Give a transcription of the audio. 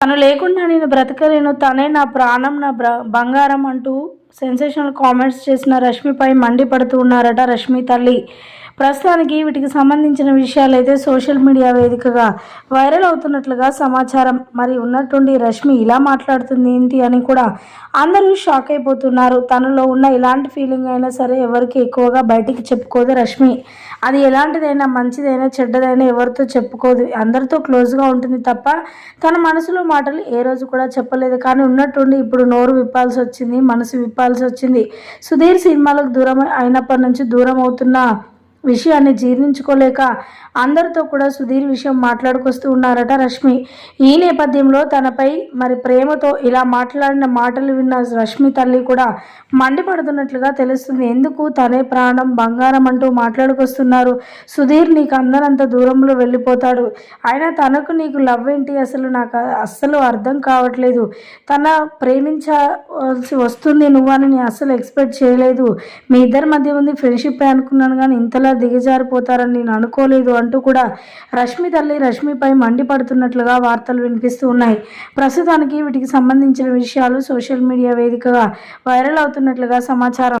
తను లేకుండా నేను బ్రతకలేను. తనే నా ప్రాణం నా బ్ర బంగారం అంటూ సెన్సేషనల్ కామెంట్స్ చేసిన రష్మిపై మండిపడుతూ ఉన్నారట రష్మి తల్లి. ప్రస్తుతానికి వీటికి సంబంధించిన విషయాలైతే సోషల్ మీడియా వేదికగా వైరల్ అవుతున్నట్లుగా సమాచారం. మరి ఉన్నట్టుండి రష్మి ఇలా మాట్లాడుతుంది ఏంటి అని కూడా అందరూ షాక్ అయిపోతున్నారు. తనలో ఉన్న ఇలాంటి ఫీలింగ్ అయినా సరే ఎవరికి ఎక్కువగా బయటికి చెప్పుకోదు రష్మి. అది ఎలాంటిదైనా మంచిదైనా చెడ్డదైనా ఎవరితో చెప్పుకోదు. అందరితో క్లోజ్గా ఉంటుంది తప్ప తన మనసులో మాటలు ఏ రోజు కూడా చెప్పలేదు. కానీ ఉన్నట్టుండి ఇప్పుడు నోరు విప్పాల్సి వచ్చింది మనసు విప్పాల్సి వచ్చింది సుధీర్ సినిమాలకు దూరం అయినప్పటి నుంచి దూరం అవుతున్న విషయాన్ని జీర్ణించుకోలేక అందరితో కూడా సుధీర్ విషయం మాట్లాడుకొస్తూ ఉన్నారట రష్మి. ఈ నేపథ్యంలో తనపై మరి ప్రేమతో ఇలా మాట్లాడిన మాటలు విన్న రష్మి తల్లి కూడా మండిపడుతున్నట్లుగా తెలుస్తుంది. ఎందుకు తనే ప్రాణం బంగారం అంటూ మాట్లాడుకొస్తున్నారు? సుధీర్ నీకు అందరంత దూరంలో వెళ్ళిపోతాడు. అయినా తనకు నీకు లవ్ ఏంటి? అసలు నాకు అస్సలు అర్థం కావట్లేదు. తన ప్రేమించాల్సి వస్తుంది నువ్వు అని నేను అస్సలు ఎక్స్పెక్ట్ చేయలేదు. మీ ఇద్దరి మధ్య ఉంది ఫ్రెండ్షిప్ అనుకున్నాను కానీ ఇంతలా దిగజారిపోతారని నేను అనుకోలేదు అంటూ కూడా రష్మి తల్లి రష్మిపై మండిపడుతున్నట్లుగా వార్తలు వినిపిస్తూ ఉన్నాయి. ప్రస్తుతానికి వీటికి సంబంధించిన విషయాలు సోషల్ మీడియా వేదికగా వైరల్ అవుతున్నట్లుగా సమాచారం